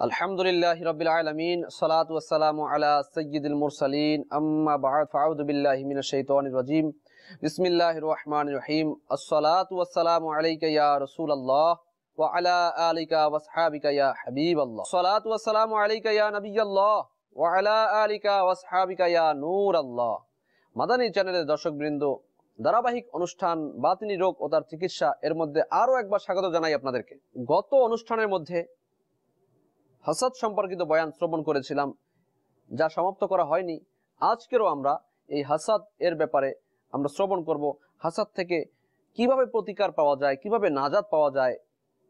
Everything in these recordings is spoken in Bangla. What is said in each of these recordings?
আলহামদুলিল্লাহ রবিল আলমিন, সালাত আলা সৈয়দুল মুরসালিন, আম্মা বাদ রহিম। আলা আলিকা আলাইকা আলা আলিকা মাদানী চ্যানেলের দর্শকবৃন্দ, ধারাবাহিক অনুষ্ঠান, বাতিনী রোগ ও তার চিকিৎসা এর মধ্যে আরও একবার স্বাগত জানাই আপনাদেরকে। গত অনুষ্ঠানের মধ্যে হাসাদ সম্পর্কিত বয়ান শ্রবণ করেছিলাম, যা সমাপ্ত করা হয়নি। আজকেরও আমরা এই হাসাদ এর ব্যাপারে আমরা শ্রবণ করব। হাসাদ থেকে কীভাবে প্রতিকার পাওয়া যায়, কীভাবে নাজাদ পাওয়া যায়,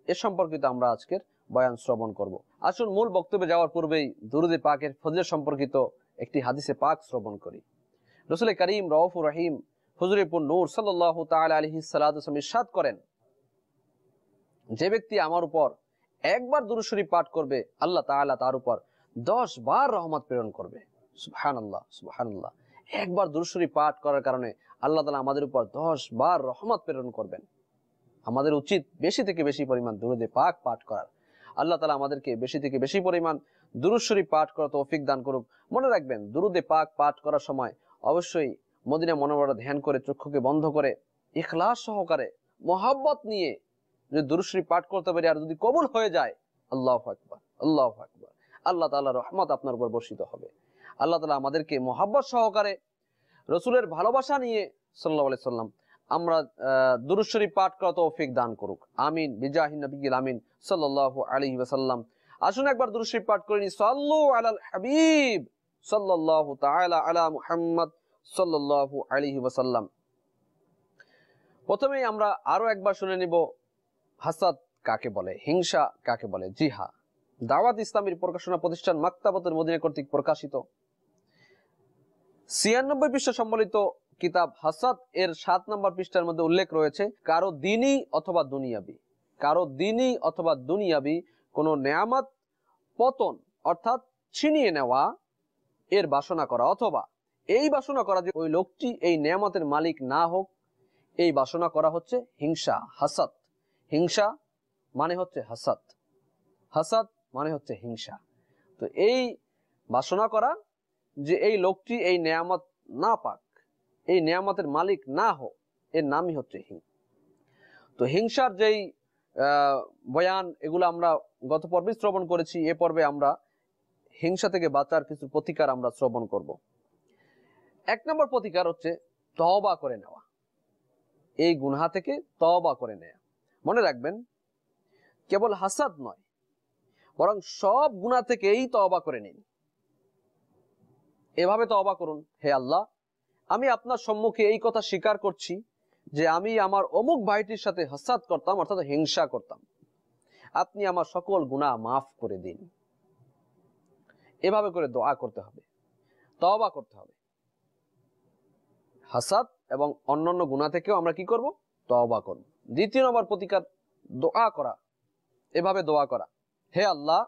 এ সম্পর্কিত আমরা আজকের বয়ান শ্রবণ করব। আসুন মূল বক্তব্যে যাওয়ার পূর্বেই দুরুদে পাকের ফজর সম্পর্কিত একটি হাদিসে পাক শ্রবণ করি। রসুল করিম রউফুর রহিম হুজুরিপুর নূর সাল্লাহ তাল আলহি করেন, যে ব্যক্তি আমার উপর একবার দুরুশরী পাঠ করবে, আল্লাহ তাআলা তার উপর দশ বার রহমত প্রেরণ করবে। সুবহান আল্লাহ সুবহান আল্লাহ একবার দুরুশরী পাঠ করার কারণে আল্লাহ তালা আমাদের উপর দশ বার রহমত প্রেরণ করবেন। আমাদের উচিত বেশি থেকে বেশি পরিমাণ দুরুদে পাক পাঠ করার। আল্লাহ তালা আমাদেরকে বেশি থেকে বেশি পরিমাণ দুরুশরী পাঠ করা তৌফিক দান করুক। মনে রাখবেন, দুরুদে পাক পাঠ করার সময় অবশ্যই মদিনা মনোবরা ধ্যান করে, চক্ষুকে বন্ধ করে, ইখলাস সহকারে, মোহাব্বত নিয়ে যদি দুরুশ্রী পাঠ করতে পারি আর যদি কবুল হয়ে যায়, আল্লাহ আকবর আল্লাহ আকবর। আল্লাহ তালা রহমত আপনার উপর বর্ষিত হবে। আল্লাহ তালা আমাদেরকে মোহাব্বত সহকারে রসুলের ভালোবাসা নিয়ে সাল্লাহ আলি সাল্লাম আমরা দুরুশ্বরী পাঠ করা তৌফিক দান করুক। আমিন। বিজাহিন নবীল আমিন। সাল্লাহ আলী ওয়াসাল্লাম। আসুন একবার দুরুশ্বরী পাঠ করিনি সাল্লু আলাল হাবিব। সাল্লাহ তাআলা আলা মুহাম্মদ সাল্লাহ আলী ওয়াসাল্লাম। প্রথমেই আমরা আরও একবার শুনে নিব। হাসাদ কাকে বলে, হিংসা কাকে বলে জি হা দাওয়াত ইসলামীর প্রকাশনা প্রতিষ্ঠান মাক্তাবতের মদিনা কর্তৃক প্রকাশিত। ছিয়ানব্বই পৃষ্ঠা সম্বলিত কিতাব হাসাদ এর সাত নম্বর পৃষ্ঠার মধ্যে উল্লেখ রয়েছে, কারও দিনই অথবা দুনিয়াবি। কারও দিনই অথবা দুনিয়াবি কোন নেয়ামত, পতন, অর্থাৎ ছিনিয়ে নেওয়া, এর বাসনা করা। অথবা এই বাসনা করা যে ওই লোকটি এই নেয়ামতের মালিক না হোক, এই বাসনা করা হচ্ছে হিংসা, হাসাদ। হিংসা মানে হচ্ছে হাসাদ। হাসাদ মানে হচ্ছে হিংসা। তো এই বাসনা করা যে এই লোকটি এই নেয়ামত না পাক, এই নেয়ামতের মালিক না হোক এর নামই হচ্ছে হিং। তো হিংসার যেই বয়ান, এগুলো আমরা গত পর্বে শ্রবণ করেছি, এ পর্বে আমরা হিংসা থেকে বাঁচার কিছু প্রতিকার আমরা শ্রবণ করব। এক নম্বর প্রতিকার হচ্ছে তবা করে নেওয়া। এই গুনহা থেকে তবা করে নেওয়া মনে রাখবেন, কেবল হাসাদ নয়, বরং সব গুণা থেকেই তবা করে নিন। এভাবে তবা করুন, হে আল্লাহ, আমি আপনার সম্মুখে এই কথা স্বীকার করছি যে আমি আমার অমুক ভাইটির সাথে হাসাদ করতাম, অর্থাৎ হিংসা করতাম। আপনি আমার সকল গুণা মাফ করে দিন। এভাবে করে দোয়া করতে হবে তবা করতে হবে। হাসাদ এবং অন্যান্য গুণা থেকেও আমরা কি করব? তবা করব। দ্বিতীয় নম্বর প্রতিকার দোয়া করা। এভাবে দোয়া করা। হে আল্লাহ,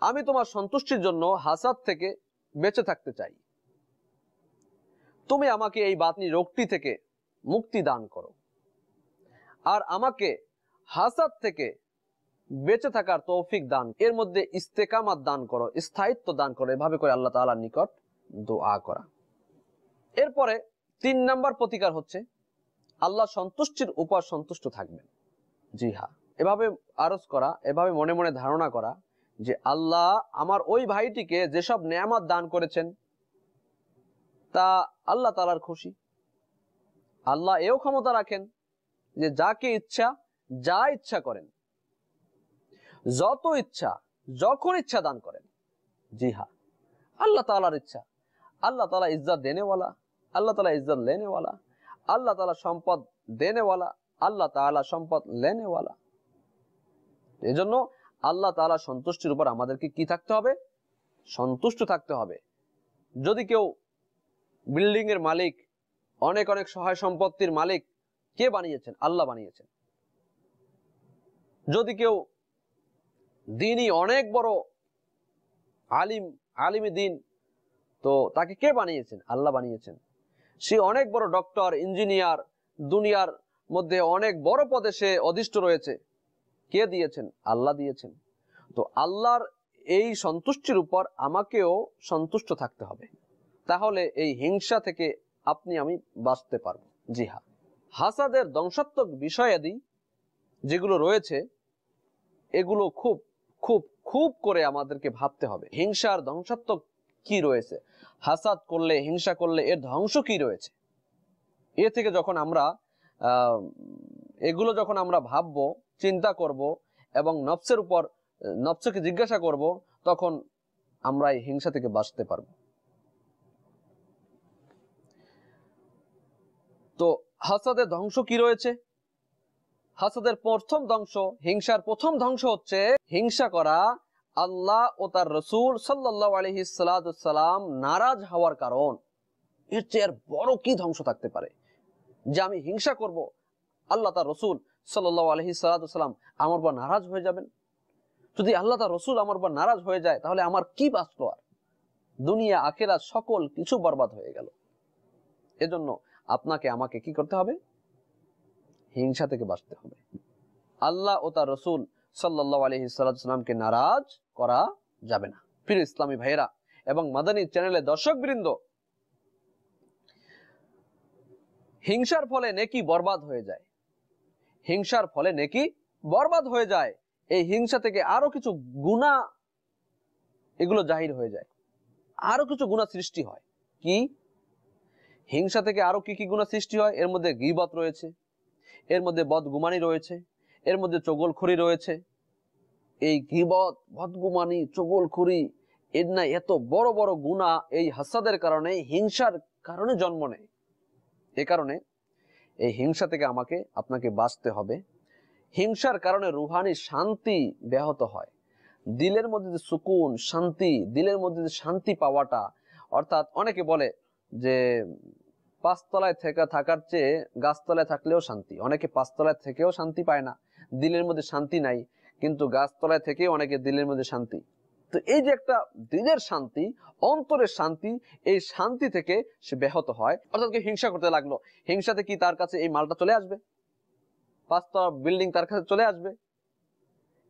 আমি তোমার সন্তুষ্টির জন্য হাসাদ থেকে বেঁচে থাকতে চাই। তুমি আমাকে এই বাতনি রোগটি থেকে মুক্তি দান করো। আর আমাকে হাসাদ থেকে বেঁচে থাকার তৌফিক দান, এর মধ্যে ইস্তেকামাত দান করো, স্থায়িত্ব দান করো। এভাবে করে আল্লাহ তালার নিকট দোয়া করা। এরপরে তিন নাম্বার প্রতিকার হচ্ছে আল্লাহ সন্তুষ্টির উপর সন্তুষ্ট থাকবেন। জি হ্যাঁ। এভাবে আরজ করা, এভাবে মনে মনে ধারণা করা যে আল্লাহ আমার ওই ভাইটিকে যেসব নেয়ামত দান করেছেন, তা আল্লাহ তালার খুশি। আল্লাহ এও ক্ষমতা রাখেন যে যাকে ইচ্ছা, যা ইচ্ছা করেন। যত ইচ্ছা, যখন ইচ্ছা দান করেন। জি হা আল্লাহ তালার ইচ্ছা। আল্লাহ তালা ইজ্জত দেনেওয়ালা। আল্লাহ তালা ইজ্জত লেনেওয়ালা। আল্লাহ তালা সম্পদ দেনেওয়ালা, আল্লাহ তালা সম্পদ লেনেওয়ালা। এই জন্য আল্লাহ তালা সন্তুষ্টির উপর আমাদেরকে কি থাকতে হবে? সন্তুষ্ট থাকতে হবে। যদি কেউ বিল্ডিং এর মালিক, অনেক অনেক সহায় সম্পত্তির মালিক, কে বানিয়েছেন? আল্লাহ বানিয়েছেন। যদি কেউ দিনই অনেক বড় আলিম, আলিমী দিন, তো তাকে কে বানিয়েছেন? আল্লাহ বানিয়েছেন। সে অনেক বড় ডক্টর, ইঞ্জিনিয়ার, দুনিয়ার মধ্যে অনেক বড় পদে সে অধিষ্ঠ রয়েছে। কে দিয়েছেন? আল্লাহ দিয়েছেন। তো আল্লাহর এই সন্তুষ্টির উপর আমাকেও সন্তুষ্ট থাকতে হবে। তাহলে এই হিংসা থেকে আপনি, আমি বাঁচতে পারব। জি হা হাসাদের ধ্বংসাত্মক বিষয়াদি যেগুলো রয়েছে, এগুলো খুব খুব খুব করে আমাদেরকে ভাবতে হবে। হিংসার ধ্বংসাত্মক কি রয়েছে? হাসাদ করলে, হিংসা করলে এর ধ্বংস কি রয়েছে? এ থেকে যখন আমরা এগুলো যখন আমরা ভাববো, চিন্তা করব এবং নফসের উপর, নফসকে জিজ্ঞাসা করব, তখন আমরা এই হিংসা থেকে বাঁচতে পারব। তো হাসাদের ধ্বংস কি রয়েছে? হাসাদের প্রথম ধ্বংস, হিংসার প্রথম ধ্বংস হচ্ছে হিংসা করা আল্লাহ ও তার রসুল সাল্লাহ আলহি সালাম নারাজ হওয়ার কারণ এর চেয়ে আর বড় কি ধ্বংস থাকতে পারে? যে আমি হিংসা করব, আল্লাহ তার রসুল সাল্লাহ আলহি সালাম আমার উপর নারাজ হয়ে যাবেন। যদি আল্লাহ তার রসুল আমার উপর নারাজ হয়ে যায়, তাহলে আমার কি বাঁচলো আর? দুনিয়া আখেরা সকল কিছু বরবাদ হয়ে গেল। এজন্য আপনাকে, আমাকে কি করতে হবে? হিংসা থেকে বাঁচতে হবে। আল্লাহ ও তার রসুল সাল্লাহ আলহি সাল্লামকে নারাজ করা যাবে না। ফির ইসলামী ভাইয়েরা এবং মাদানী চ্যানেলের দর্শক বৃন্দ হিংসার ফলে নেকি বরবাদ হয়ে যায়। হিংসার ফলে নেকি বরবাদ হয়ে যায়। এই হিংসা থেকে আরও কিছু গুণা এগুলো জাহির হয়ে যায়। আরও কিছু গুণা সৃষ্টি হয়। কি? হিংসা থেকে আরও কি কি গুণা সৃষ্টি হয়? এর মধ্যে গিবত রয়েছে, এর মধ্যে বদগুমানি রয়েছে, এর মধ্যে চগলখুরি রয়েছে এই গিবত, বদগুমানি, চগলখুরি, এর না এত বড় বড় গুণা এই হাসাদের কারণে, হিংসার কারণে জন্ম নেয়। এ কারণে এই হিংসা থেকে আমাকে, আপনাকে বাঁচতে হবে। হিংসার কারণে রুহানি শান্তি ব্যাহত হয়। দিলের মধ্যে যে সুকুন, শান্তি, দিলের মধ্যে যে শান্তি পাওয়াটা, অর্থাৎ অনেকে বলে যে, পাঁচতলায় থেকে, থাকার চেয়ে গাছতলায় থাকলেও শান্তি। অনেকে পাঁচতলায় থেকেও শান্তি পায় না। দিলের মধ্যে শান্তি নাই। কিন্তু গাছতলায় থেকে অনেকে দিলের মধ্যে শান্তি। তো এই যে একটা দিলের শান্তি, অন্তরের শান্তি, এই শান্তি থেকে সে ব্যাহত হয়। অর্থাৎ হিংসা করতে লাগল, হিংসাতে কি তার কাছে এই মালটা চলে আসবে? পাঁচতলা বিল্ডিং তার কাছে চলে আসবে?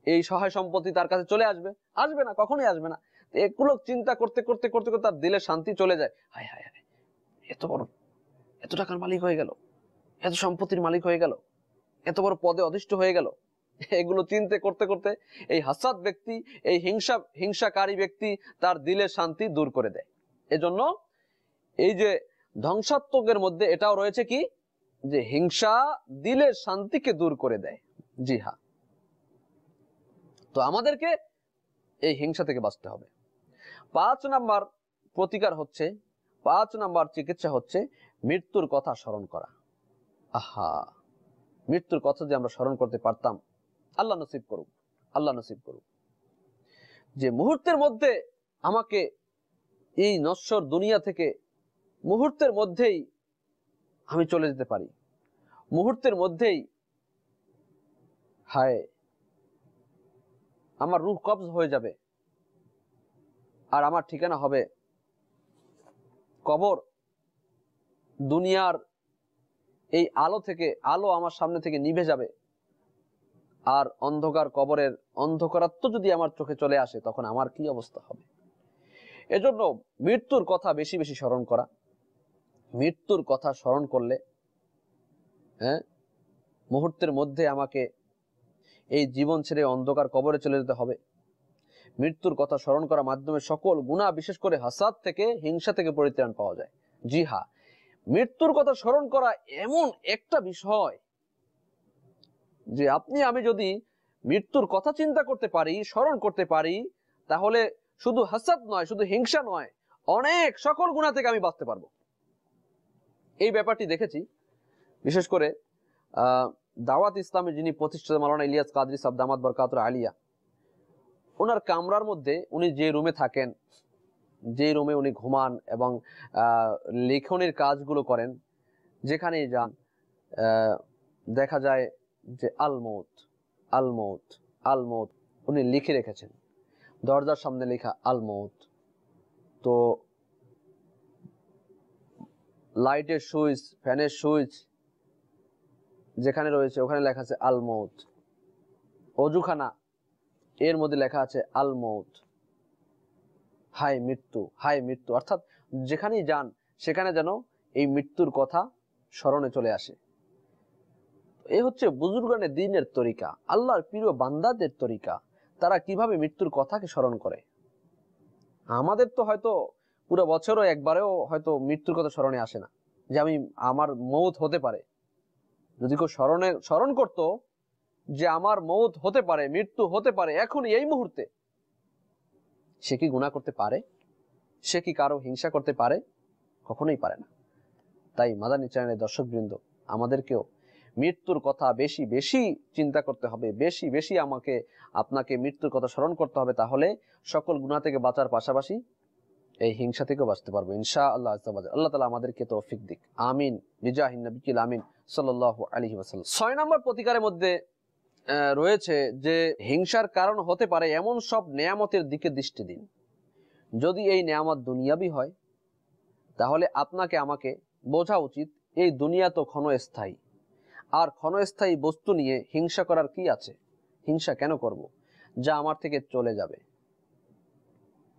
এই সহায় সম্পত্তি তার কাছে চলে আসবে? আসবে না, কখনোই আসবে না। এগুলো চিন্তা করতে করতে করতে করতে তার দিলের শান্তি চলে যায়। হায় হায় হায়, এত বড়, এত টাকার মালিক হয়ে গেল, এত সম্পত্তির মালিক হয়ে গেল, এত বড় পদে অধিষ্ঠ হয়ে গেল। এগুলো চিন্তে করতে করতে এই হাসাদ ব্যক্তি, এই হিংসা, হিংসাকারী ব্যক্তি তার দিলের শান্তি দূর করে দেয়। এজন্য এই যে ধ্বংসাত্মকের মধ্যে এটাও রয়েছে কি? যে হিংসা দিলের শান্তিকে দূর করে দেয়। জি হ্যাঁ। তো আমাদেরকে এই হিংসা থেকে বাঁচতে হবে। পাঁচ নাম্বার প্রতিকার হচ্ছে, পাঁচ নাম্বার চিকিৎসা হচ্ছে মৃত্যুর কথা স্মরণ করা। আহা! মৃত্যুর কথা যে আমরা স্মরণ করতে পারতাম আল্লাহ নসিব করুক, আল্লাহ নসিব করুক। যে মুহূর্তের মধ্যে আমাকে এই নশ্বর দুনিয়া থেকে মুহূর্তের মধ্যেই আমি চলে যেতে পারি, মুহূর্তের মধ্যেই, হায়, আমার রুহ কবজ হয়ে যাবে আর আমার ঠিকানা হবে কবর। দুনিয়ার এই আলো থেকে, আলো আমার সামনে থেকে নিভে যাবে। আর অন্ধকার কবরের অন্ধকারাত্ম যদি আমার চোখে চলে আসে, তখন আমার কি অবস্থা হবে? এজন্য মৃত্যুর কথা বেশি বেশি স্মরণ করা। মৃত্যুর কথা স্মরণ করলে হ্যাঁ মুহূর্তের মধ্যে আমাকে এই জীবন ছেড়ে অন্ধকার কবরে চলে যেতে হবে। মৃত্যুর কথা স্মরণ করার মাধ্যমে সকল গুণা বিশেষ করে হাসাদ থেকে, হিংসা থেকে পরিত্রাণ পাওয়া যায়। জি হ্যাঁ মৃত্যুর কথা স্মরণ করা এমন একটা বিষয় যে আপনি, আমি যদি মৃত্যুর কথা চিন্তা করতে পারি, স্মরণ করতে পারি, তাহলে শুধু হাসাদ নয়, শুধু হিংসা নয়, অনেক সকল গুণা থেকে আমি বাঁচতে পারব। এই ব্যাপারটি দেখেছি। বিশেষ করে দাওয়াত ইসলামে যিনি প্রতিষ্ঠিত মালানা ইলিয়াস কাদরি সাব দামাত বরকাতুর আলিয়া, ওনার কামরার মধ্যে উনি যে রুমে থাকেন, যে রুমে উনি ঘুমান এবং লেখনের কাজগুলো করেন, যেখানেই যান দেখা যায় যে আলমৌত আলমৌত আলমৌত উনি লিখে রেখেছেন। দরজার সামনে লেখা আলমৌত তো লাইটের সুইচ, ফ্যানের সুইচ যেখানে রয়েছে, ওখানে লেখা আছে আলমৌত অজুখানা, এর মধ্যে লেখা আছে আল মৌত হাই মৃত্যু হাই মৃত্যু। অর্থাৎ যেখানেই যান, সেখানে যেন এই মৃত্যুর কথা স্মরণে চলে আসে। এ হচ্ছে বুজুর্গানের দিনের তরিকা, আল্লাহর প্রিয় বান্দাদের তরিকা। তারা কীভাবে মৃত্যুর কথাকে স্মরণ করে? আমাদের তো হয়তো পুরো বছরও একবারেও হয়তো মৃত্যুর কথা স্মরণে আসে না, যে আমি, আমার মৌত হতে পারে। যদি কেউ স্মরণে, স্মরণ করত যে আমার মৌত হতে পারে, মৃত্যু হতে পারে, এখন এই মুহূর্তে, সে কি গুণা করতে পারে? সে কি কারও হিংসা করতে পারে? কখনোই পারে না। তাই মাদানী চ্যানেলের দর্শকবৃন্দ, আমাদেরকেও মৃত্যুর কথা বেশি বেশি চিন্তা করতে হবে, বেশি বেশি আমাকে, আপনাকে মৃত্যুর কথা স্মরণ করতে হবে, তাহলে সকল গুণা থেকে বাঁচার পাশাপাশি এই হিংসা থেকেও বাঁচতে পারব ইনশা আল্লাহ। আল্লাহ তালা আমাদেরকে তৌফিক দিক। আমিন। নবিকিল আমিন। সাল্লাহ আলহি ওয়াসাল্লাম। ছয় নম্বর প্রতিকারের মধ্যে রয়েছে যে হিংসার কারণ হতে পারে এমন সব নেয়ামতের দিকে দৃষ্টি দিন। যদি এই নেয়ামত দুনিয়াবি হয়, তাহলে আপনাকে, আমাকে বোঝা উচিত, এই দুনিয়া তো ক্ষণস্থায়ী। আর ক্ষণস্থায়ী বস্তু নিয়ে হিংসা করার কি আছে? হিংসা কেন করব? যা আমার থেকে চলে যাবে।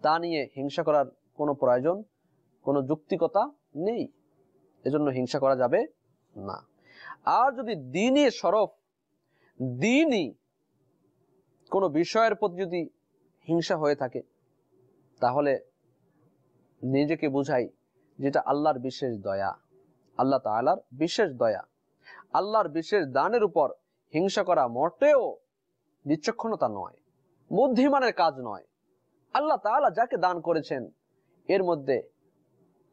তা নিয়ে হিংসা করার কোনো প্রয়োজন, কোনো যুক্তিকতা নেই। এজন্য হিংসা করা যাবে না। আর যদি দিনই সরফ, দিনই কোনো বিষয়ের প্রতি যদি হিংসা হয়ে থাকে, তাহলে নিজেকে বুঝাই যেটা আল্লাহর বিশেষ দয়া, আল্লাহ তাআলার বিশেষ দয়া। আল্লাহর বিশেষ দানের উপর হিংসা করা মোটেও বিচক্ষণতা নয়, বুদ্ধিমানের কাজ নয়। আল্লাহ তাআলা যাকে দান করেছেন, এর মধ্যে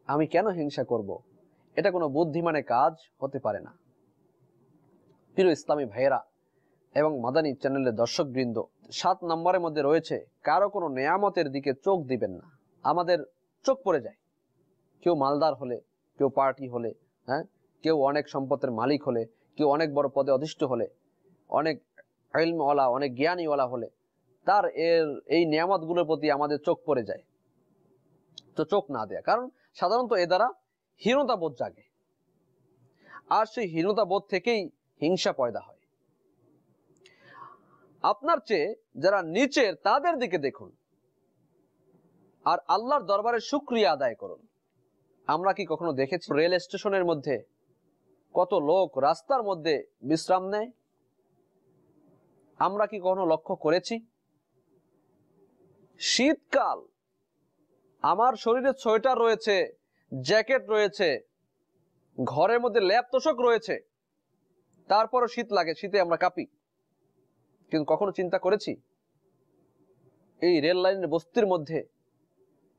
আমি কেন হিংসা করব? এটা কোনো বুদ্ধিমানের কাজ হতে পারে না। প্রিয় ইসলামী ভাইয়েরা এবং মাদানী চ্যানেলের দর্শকবৃন্দ, সাত নম্বরের মধ্যে রয়েছে, কারও কোনো নেয়ামতের দিকে চোখ দিবেন না। আমাদের চোখ পড়ে যায়। কেউ মালদার হলে, কেউ পার্টি হলে হ্যাঁ? কেউ অনেক সম্পদের মালিক হলে, কেউ অনেক বড় পদে অধিষ্ঠ হলে, অনেক ইলমওয়ালা, অনেক জ্ঞানীওয়ালা হলে, তার এর, এই নিয়ামতগুলোর প্রতি আমাদের চোখ পড়ে যায়। তো চোখ না দেয়া। কারণ সাধারণত এ দ্বারা হীনতা বোধ জাগে। আর সেই হীনতা বোধ থেকেই হিংসা পয়দা হয়। আপনার চেয়ে যারা নিচের, তাদের দিকে দেখুন। আর আল্লাহর দরবারে শুক্রিয়া আদায় করুন। আমরা কি কখনো দেখেছি? রেল স্টেশনের মধ্যে কত লোক রাস্তার মধ্যে বিশ্রাম নেয়? আমরা কি কখনো লক্ষ্য করেছি? শীতকাল। আমার শরীরে সোয়েটার রয়েছে, জ্যাকেট রয়েছে, ঘরের মধ্যে ল্যাপ তোষক রয়েছে। তারপরও শীত লাগে, শীতে আমরা কাঁপি। কিন্তু কখনো চিন্তা করেছি? এই রেল লাইনের বস্তির মধ্যে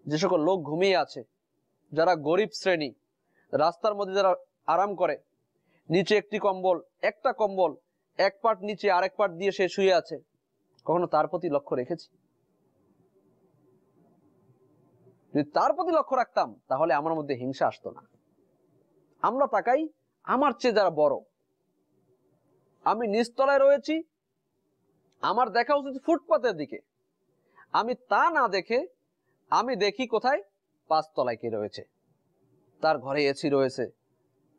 যে সকল লোক ঘুমিয়ে আছে, যারা গরিব শ্রেণি, রাস্তার মধ্যে যারা আরাম করে নিচে একটি কম্বল, একটা কম্বল, এক পাট নিচে আরেক পাট দিয়ে সে শুয়ে আছে। কখনো তার প্রতি লক্ষ্য রেখেছি? যদি তার প্রতি লক্ষ্য রাখতাম, তাহলে আমার মধ্যে হিংসা আসতো না। আমরা তাকাই, আমার চেয়ে যারা বড়। আমি নিচতলায় রয়েছি, আমার দেখা উচিত ফুটপাতের দিকে। আমি তা না দেখে, আমি দেখি কোথায় পাঁচতলায় কে রয়েছে। তার ঘরে এসি রয়েছে।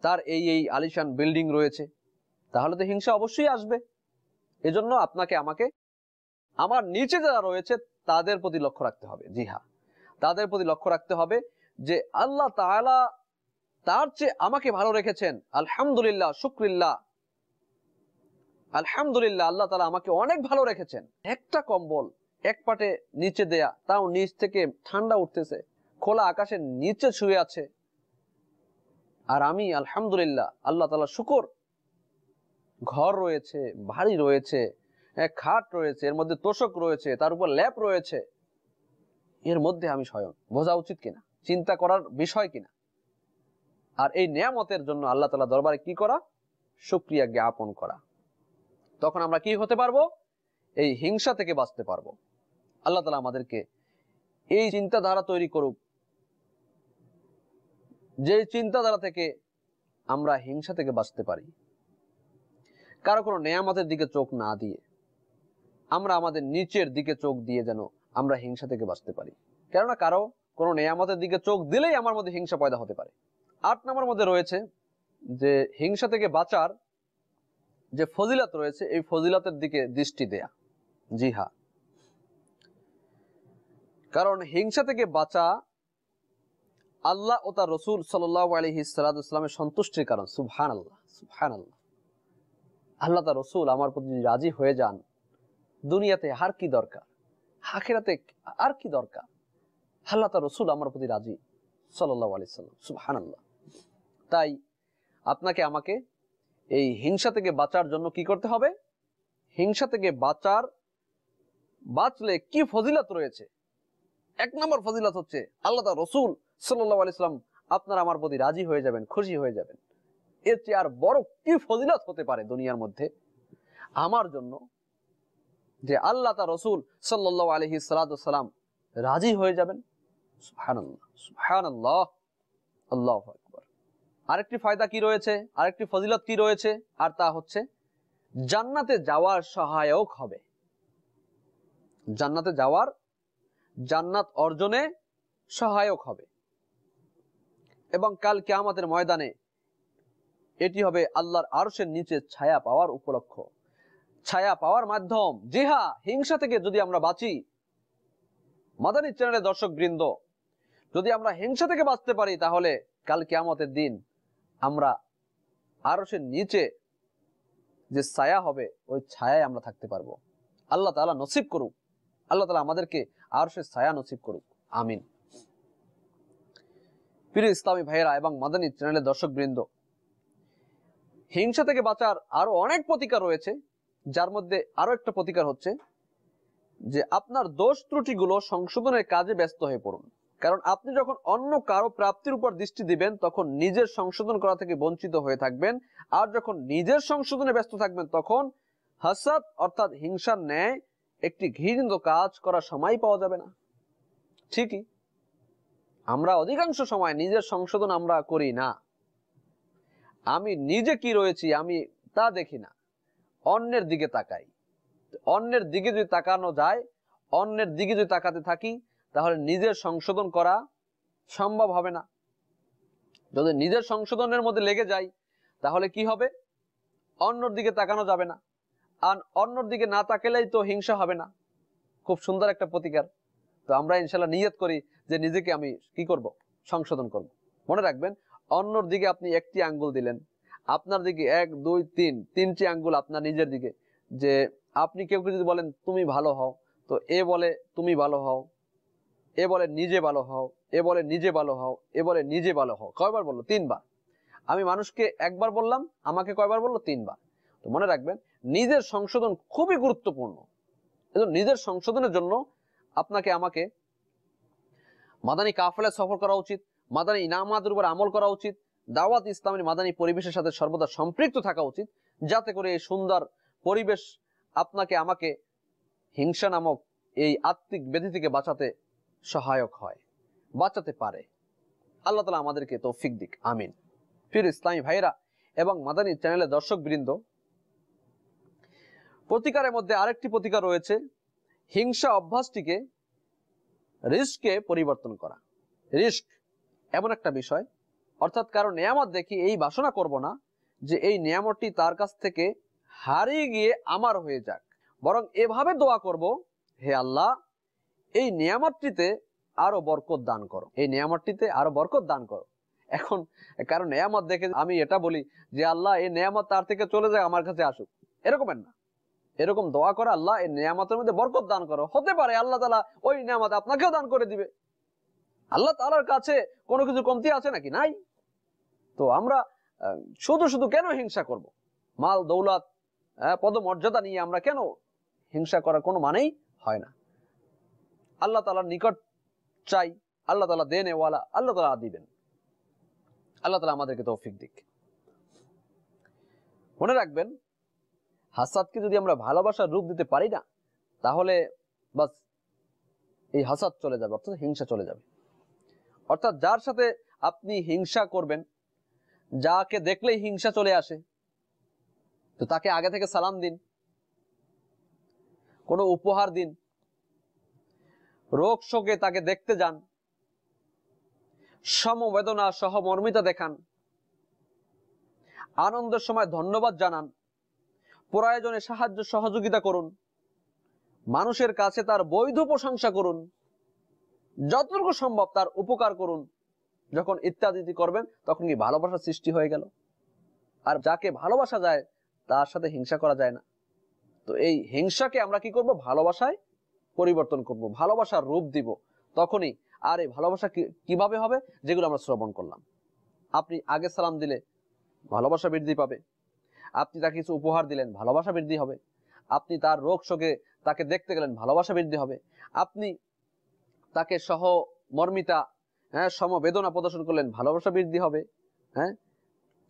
তার এই এই আলিশান বিল্ডিং রয়েছে। তাহলে তো হিংসা অবশ্যই আসবে। এজন্য আপনাকে, আমাকে, আমার নিচে যারা রয়েছে, তাদের প্রতি লক্ষ্য রাখতে হবে। জি হ্যাঁ। তাদের প্রতি লক্ষ্য রাখতে হবে যে আল্লাহ তাআলা তার চেয়ে আমাকে ভালো রেখেছেন। আলহামদুলিল্লাহ, শুক্রিল্লাহ। আলহামদুলিল্লাহ, আল্লাহ তালা আমাকে অনেক ভালো রেখেছেন। একটা কম্বল এক পাটে নিচে দেয়া, তাও নিচ থেকে ঠান্ডা উঠতেছে। খোলা আকাশের নিচে শুয়ে আছে। আর আমি, আলহামদুলিল্লাহ, আল্লাহ তালা শুকর। ঘর রয়েছে, বাড়ি রয়েছে খাট রয়েছে, এর মধ্যে তোষক রয়েছে, তার উপর ল্যাপ রয়েছে। এর মধ্যে আমি স্বয়ং। বোঝা উচিত কিনা? চিন্তা করার বিষয় কিনা? আর এই নিয়ামতের জন্য আল্লাহ তালা দরবারে কি করা? সুক্রিয়া জ্ঞাপন করা। তখন আমরা কি হতে পারব? এই হিংসা থেকে বাঁচতে পারব। আল্লাহ তালা আমাদেরকে এই চিন্তাধারা তৈরি করুক। যে চিন্তাধারা থেকে আমরা হিংসা থেকে বাঁচতে পারি, কারও কোনো নেয়ামতের দিকে চোখ না দিয়ে, আমরা আমাদের নিচের দিকে চোখ দিয়ে যেন আমরা হিংসা থেকে বাঁচতে পারি। কেননা কারও কোনো নেয়ামতের দিকে চোখ দিলেই আমার মধ্যে হিংসা পয়দা হতে পারে। আট নম্বর মধ্যে রয়েছে যে হিংসা থেকে বাঁচার যে ফজিলাত রয়েছে, এই ফজিলাতের দিকে দৃষ্টি দেয়া জি হ্যাঁ কারণ হিংসা থেকে বাঁচা আল্লাহ ও তার রসুল সাল্লাহ আলহি সালামের সন্তুষ্টির কারণ। সুবহান আল্লাহ সুবহান আল্লাহ আল্লাহ তার রসুল আমার প্রতি রাজি হয়ে যান, দুনিয়াতে আর কি দরকার? হাখেরাতে আর কি দরকার? আল্লাহ তার রসুল আমার প্রতি রাজি সাল্লাহ আলি সাল্লাম সুবহান আল্লাহ তাই আপনাকে আমাকে এই হিংসা থেকে বাঁচার জন্য কি করতে হবে? হিংসা থেকে বাঁচার, বাঁচলে কি ফজিলত রয়েছে? এক নম্বর ফজিলত হচ্ছে আল্লাহ তার রসুল সাল্লাহ আলাইসলাম আপনার আমার প্রতি রাজি হয়ে যাবেন, খুশি হয়ে যাবেন। এর চেয়ে আর বড় কি ফজিলত হতে পারে দুনিয়ার মধ্যে? আমার জন্য যে আল্লাহ তার রসুল সাল্লাহ আলহি সালাম রাজি হয়ে যাবেন আরেকটি ফায়দা কি রয়েছে? আরেকটি ফজিলত কি রয়েছে? আর তা হচ্ছে জান্নাতে যাওয়ার সহায়ক হবে। জান্নাতে যাওয়ার জান্নাত অর্জনে সহায়ক হবে। এবং কাল কেয়ামতের ময়দানে এটি হবে আল্লাহর আরশের নিচে ছায়া পাওয়ার উপলক্ষ। ছায়া পাওয়ার মাধ্যম জি হ্যাঁ হিংসা থেকে যদি আমরা বাঁচি, মাদানী চ্যানেলের দর্শক বৃন্দ যদি আমরা হিংসা থেকে বাঁচতে পারি, তাহলে কাল কেয়ামতের দিন আমরা আরশের নিচে যে ছায়া হবে, ওই ছায়ায় আমরা থাকতে পারব। আল্লাহ তালা নসিব করুক। আল্লাহ তালা আমাদেরকে আরশের ছায়া নসিব করুক। আমিন। প্রিয় ইসলামী ভাইয়েরা এবং মাদানী চ্যানেলের দর্শক বৃন্দ হিংসা থেকে বাঁচার আরও অনেক প্রতিকার রয়েছে, যার মধ্যে আরও একটা প্রতিকার হচ্ছে যে আপনার দোষ ত্রুটিগুলো সংশোধনের কাজে ব্যস্ত হয়ে পড়ুন। কারণ আপনি যখন অন্য কারও প্রাপ্তির উপর দৃষ্টি দিবেন, তখন নিজের সংশোধন করা থেকে বঞ্চিত হয়ে থাকবেন। আর যখন নিজের সংশোধনে ব্যস্ত থাকবেন, তখন হাসাদ অর্থাৎ হিংসার ন্যায় একটি ঘৃণিত কাজ করার সময় পাওয়া যাবে না। ঠিকই। আমরা অধিকাংশ সময় নিজের সংশোধন আমরা করি না। আমি নিজে কি রয়েছি, আমি তা দেখি না। অন্যের দিকে তাকাই। অন্যের দিকে যদি তাকানো যায়, অন্যের দিকে যদি তাকাতে থাকি, তাহলে নিজের সংশোধন করা সম্ভব হবে না। যদি নিজের সংশোধনের মধ্যে লেগে যাই, তাহলে কি হবে? অন্যর দিকে তাকানো যাবে না। আর অন্যর দিকে না তাকালেই তো হিংসা হবে না। খুব সুন্দর একটা প্রতিকার। তো আমরা ইনশাল্লাহ নিয়ত করি যে নিজেকে আমি কি করব? সংশোধন করব। মনে রাখবেন, অন্যর দিকে আপনি একটি আঙ্গুল দিলেন, আপনার দিকে এক, দুই, তিন, তিনটি আঙ্গুল আপনার নিজের দিকে। যে আপনি কেউ যদি বলেন, তুমি ভালো হও, তো এ বলে, তুমি ভালো হও, এ বলে, নিজে ভালো হও, এ বলে, নিজে ভালো হও, এ বলে, নিজে ভালো হও, কয়বার বলল? তিনবার। আমি মানুষকে একবার বললাম, আমাকে কয়বার বলল? তিনবার। তো মনে রাখবেন, নিজের সংশোধন খুবই গুরুত্বপূর্ণ। নিজের সংশোধনের জন্য আপনাকে আমাকে মাদানী কাফেলায় সফর করা উচিত, মাদানী ইনামাদের উপর আমল করা উচিত, দাওয়াত ইসলামের মাদানী পরিবেশের সাথে সর্বদা সম্পৃক্ত থাকা উচিত, যাতে করে এই সুন্দর পরিবেশ আপনাকে আমাকে হিংসা নামক এই আত্মিক ব্যাধি থেকে বাঁচাতে সহায়ক হয়, বাঁচাতে পারে। আল্লাহ তালা আমাদেরকে তৌফিক দিক, আমিন। ফির ইসলামী ভাইরা এবং মাদানী চ্যানেলের দর্শক বৃন্দ প্রতিকারের মধ্যে আরেকটি প্রতিকার রয়েছে। হিংসা অভ্যাসটিকে রিস্ককে পরিবর্তন করা। রিস্ক এমন একটা বিষয়, অর্থাৎ কারও নিয়ামত দেখি এই বাসনা করব না যে এই নিয়ামতটি তার কাছ থেকে হারিয়ে গিয়ে আমার হয়ে যাক। বরং এভাবে দোয়া করব, হে আল্লাহ, এই নিয়ামতটিতে আরও বরকত দান করো। এই নিয়ামতটিতে আরও বরকত দান করো। এখন কারণ নেয়ামত দেখে আমি এটা বলি যে, আল্লাহ, এই নেয়ামত তার থেকে চলে যায় আমার কাছে আসুক। এরকমের না। এরকম দোয়া করে আল্লাহ, এই নিয়ামতের মধ্যে বরকত দান করো। হতে পারে আল্লাহ তালা ওই নিয়ামত আপনাকেও দান করে দিবে। আল্লাহ তালার কাছে কোনো কিছু কমতি আছে নাকি? নাই। তো আমরা শুধু শুধু কেন হিংসা করব। মাল, দৌলত পদমর্যাদা নিয়ে আমরা কেন হিংসা করার কোনো মানেই হয় না। আল্লাহ তালার নিকট চাই, আল্লাহ তালা দেন ওয়ালা আল্লাহ তালা দিবেন। আল্লাহ তালা আমাদেরকে তৌফিক দিক। মনে রাখবেন হাসাদকে যদি আমরা ভালোবাসার রূপ দিতে পারি না, তাহলে বাস এই হাসাদ চলে যাবে, অর্থাৎ হিংসা চলে যাবে। অর্থাৎ যার সাথে আপনি হিংসা করবেন, যাকে দেখলেই হিংসা চলে আসে, তো তাকে আগে থেকে সালাম দিন, কোনো উপহার দিন, রোগ শোকে তাকে দেখতে যান, সমবেদনা সহমর্মিতা দেখান, আনন্দের সময় ধন্যবাদ জানান প্রয়োজনে সাহায্য সহযোগিতা করুন। মানুষের কাছে তার বৈধ প্রশংসা করুন। যতটুকু সম্ভব তার উপকার করুন। যখন ইত্যাদি করবেন, তখন কি ভালোবাসার সৃষ্টি হয়ে গেল? আর যাকে ভালোবাসা যায়, তার সাথে হিংসা করা যায় না। তো এই হিংসাকে আমরা কি করব? ভালোবাসায় পরিবর্তন করব। ভালোবাসার রূপ দিব। তখনই আর এই ভালোবাসা কীভাবে হবে? যেগুলো আমরা শ্রবণ করলাম। আপনি আগে সালাম দিলে ভালোবাসা বৃদ্ধি পাবে। আপনি তাকে কিছু উপহার দিলেন, ভালোবাসা বৃদ্ধি হবে। আপনি তার রোগ শোকে তাকে দেখতে গেলেন, ভালোবাসা বৃদ্ধি হবে। আপনি তাকে সহ মর্মিতা হ্যাঁ সমবেদনা প্রদর্শন করলেন, ভালোবাসা বৃদ্ধি হবে। হ্যাঁ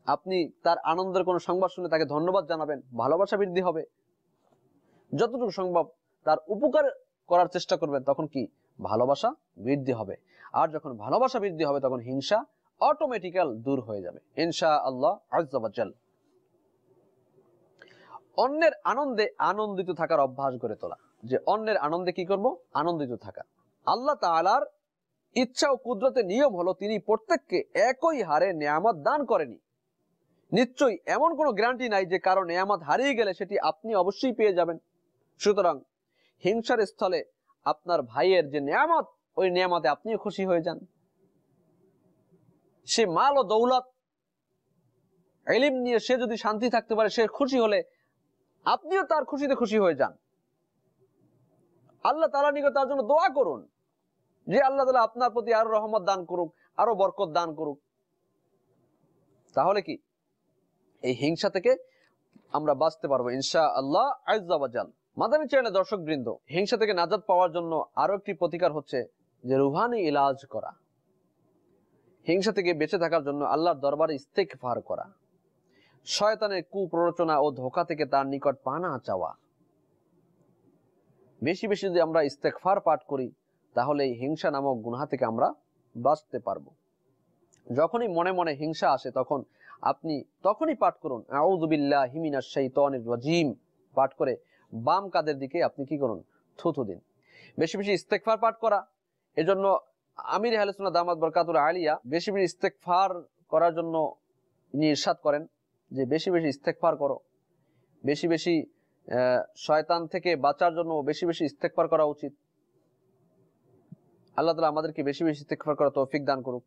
আপনি তার আনন্দের কোনো সংবাদ শুনে তাকে ধন্যবাদ জানাবেন, ভালোবাসা বৃদ্ধি হবে। যতটুকু সম্ভব তার উপকার করার চেষ্টা করবেন, তখন কি? ভালোবাসা বৃদ্ধি হবে। আর যখন ভালোবাসা বৃদ্ধি হবে, তখন হিংসা অটোমেটিক্যাল দূর হয়ে যাবে। ইনশা আল্লাহ আজাল অন্যের আনন্দে আনন্দিত থাকার অভ্যাস গড়ে তোলা। যে অন্যের আনন্দে কি করব? আনন্দিত থাকা। আল্লাহ তালার ইচ্ছা ও কুদরতের নিয়ম হলো তিনি প্রত্যেককে একই হারে নিয়ামত দান করেনি নিশ্চয়ই এমন কোনো গ্যারান্টি নাই যে কারও নিয়ামত হারিয়ে গেলে সেটি আপনি অবশ্যই পেয়ে যাবেন। সুতরাং হিংসার স্থলে আপনার ভাইয়ের যে নেয়ামত, ওই নেয়ামতে আপনিও খুশি হয়ে যান। সে মাল ও দৌলত এলিম নিয়ে সে যদি শান্তি থাকতে পারে, সে খুশি হলে আপনিও তার খুশিতে খুশি হয়ে যান। আল্লাহ তালা নিকট তার জন্য দোয়া করুন যে আল্লাহ তালা আপনার প্রতি আরও রহমত দান করুক, আরও বরকত দান করুক। তাহলে কি? এই হিংসা থেকে আমরা বাঁচতে পারব ইনশা আল্লাহ আজাল মাদানী চ্যানেলে দর্শক বৃন্দ হিংসা থেকে নাজাদ পাওয়ার জন্য আরও একটি প্রতিকার হচ্ছে যে রুহানি ইলাজ করা। হিংসা থেকে বেঁচে থাকার জন্য আল্লাহর দরবারে ইস্তেক করা। শয়তানের কুপ্ররোচনা ও ধোকা থেকে তার নিকট পানা চাওয়া। বেশি বেশি যদি আমরা ইস্তেকফার পাঠ করি, তাহলে এই হিংসা নামক গুনহা থেকে আমরা বাঁচতে পারব। যখনই মনে মনে হিংসা আসে, তখন আপনি তখনই পাঠ করুন আউদুবিল্লাহ হিমিনা শৈতনির রাজিম। পাঠ করে বাম কাদের দিকে আপনি কি করুন? থুথু দিন। বেশি বেশি ইস্তেকফার পাঠ করা। এজন্য আমির হালসুনা দামাদ বরকাতুর আলিয়া বেশি বেশি ইস্তেকফার করার জন্য ইনি ইরশাদ করেন। যে বেশি বেশি ইস্তেকফার করো। বেশি বেশি শয়তান থেকে বাঁচার জন্য বেশি বেশি ইস্তেকফার করা উচিত। আল্লাহ তালা আমাদেরকে বেশি বেশি ইস্তেকফার করা তৌফিক দান করুক।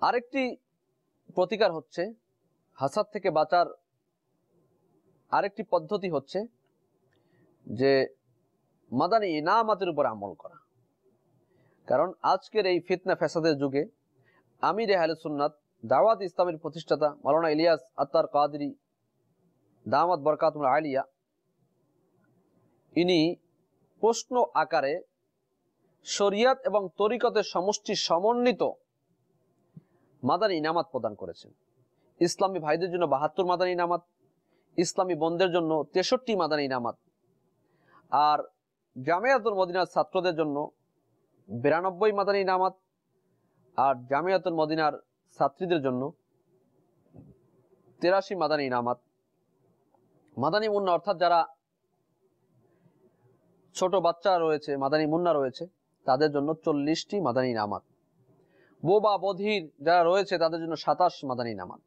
আরেকটি প্রতিকার হচ্ছে, হাসাদ থেকে বাঁচার আরেকটি পদ্ধতি হচ্ছে যে মাদানি ইনামাতের উপর আমল করা। কারণ আজকের এই ফিতনা ফেসাদের যুগে আমির আহলে সুন্নাত দাওয়াত ইসলামের প্রতিষ্ঠাতা মালানা ইলিয়াস আত্মার কাদরি দামাত বরকাত আলিয়া, ইনি প্রশ্ন আকারে শরিয়াত এবং তরিকতের সমষ্টি সমন্বিত মাদানী ইনামাত প্রদান করেছেন। ইসলামী ভাইদের জন্য বাহাত্তর মাদানী ইনামাত, ইসলামী বন্ধের জন্য তেষট্টি মাদানী ইনামাত, আর জামিয়াতুল মদিনার ছাত্রদের জন্য বিরানব্বই মাদানী ইনামাত, আর জামিয়াতুল মদিনার ছাত্রীদের জন্য তেরাশি মাদানী ইনামাত। মাদানী মুন্না অর্থাৎ যারা ছোট বাচ্চা রয়েছে, মাদানী মুন্না রয়েছে, তাদের জন্য চল্লিশটি মাদানী নামাত বোবা, বধির যারা রয়েছে, তাদের জন্য সাতাশ মাদানী নামাত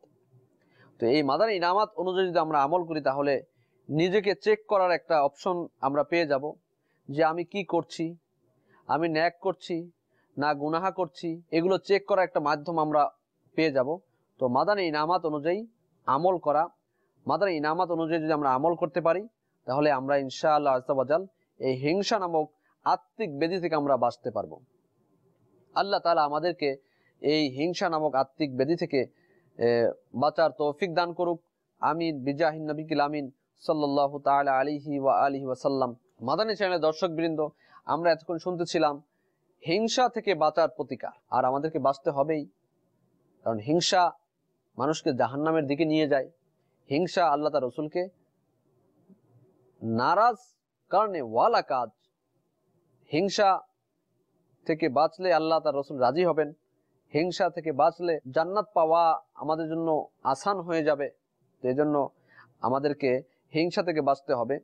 তো এই মাদানী নামাত অনুযায়ী যদি আমরা আমল করি, তাহলে নিজেকে চেক করার একটা অপশন আমরা পেয়ে যাব, যে আমি কি করছি? আমি ন্যাক করছি না গুনাহা করছি? এগুলো চেক করার একটা মাধ্যম আমরা পেয়ে যাব। তো মাদানী নামাত অনুযায়ী আমল করা মাদার ইনামাত অনুযায়ী যদি আমরা আমল করতে পারি, তাহলে আমরা ইনশাআল্লাহ আস্তাবাজাল এই হিংসা নামক আত্মিক বেদি থেকে আমরা বাঁচতে পারব। আল্লাহ তালা আমাদেরকে এই হিংসা নামক আত্মিক বেদি থেকে বাঁচার তৌফিক দান করুক। আমিন। বিজাহিন নবিকিল আমিন। সাল্লাহ তালা আলিহি ওয়া আলিহি ওয়াসাল্লাম মাদানী চ্যানেলের দর্শক বৃন্দ আমরা এতক্ষণ শুনতেছিলাম হিংসা থেকে বাঁচার প্রতিকার। আর আমাদেরকে বাঁচতে হবেই। কারণ হিংসা মানুষকে জাহান্নামের দিকে নিয়ে যায়। হিংসা আল্লাহ তার রসুলকে নারাজ কারণে ওয়ালা কাজ। হিংসা থেকে বাঁচলে আল্লাহ তার রসুল রাজি হবেন। হিংসা থেকে বাঁচলে জান্নাত পাওয়া আমাদের জন্য আসান হয়ে যাবে। তো এই জন্য আমাদেরকে হিংসা থেকে বাঁচতে হবে।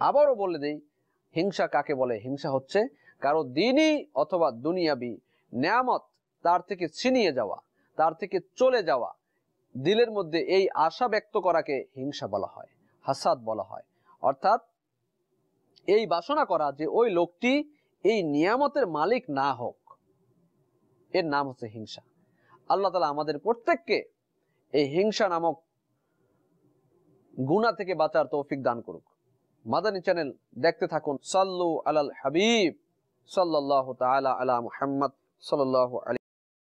আবারও বলে দেই, হিংসা কাকে বলে? হিংসা হচ্ছে কারও দিনই অথবা দুনিয়াবি নিয়ামত তার থেকে ছিনিয়ে যাওয়া। তার থেকে চলে যাওয়া। দিলের মধ্যে এই আশা ব্যক্ত করাকে হিংসা বলা হয়, হাসাদ বলা হয়। অর্থাৎ এই বাসনা করা যে ওই লোকটি এই নিয়ামতের মালিক না হোক, এর নাম হচ্ছে হিংসা। আল্লাহ তালা আমাদের প্রত্যেককে এই হিংসা নামক গুণা থেকে বাঁচার তৌফিক দান করুক। মাদানী চ্যানেল দেখতে থাকুন, সাল্লু আলাল হাবিব সাল্লাহ তালা আলা মুহাম্মদ সাল্লাহ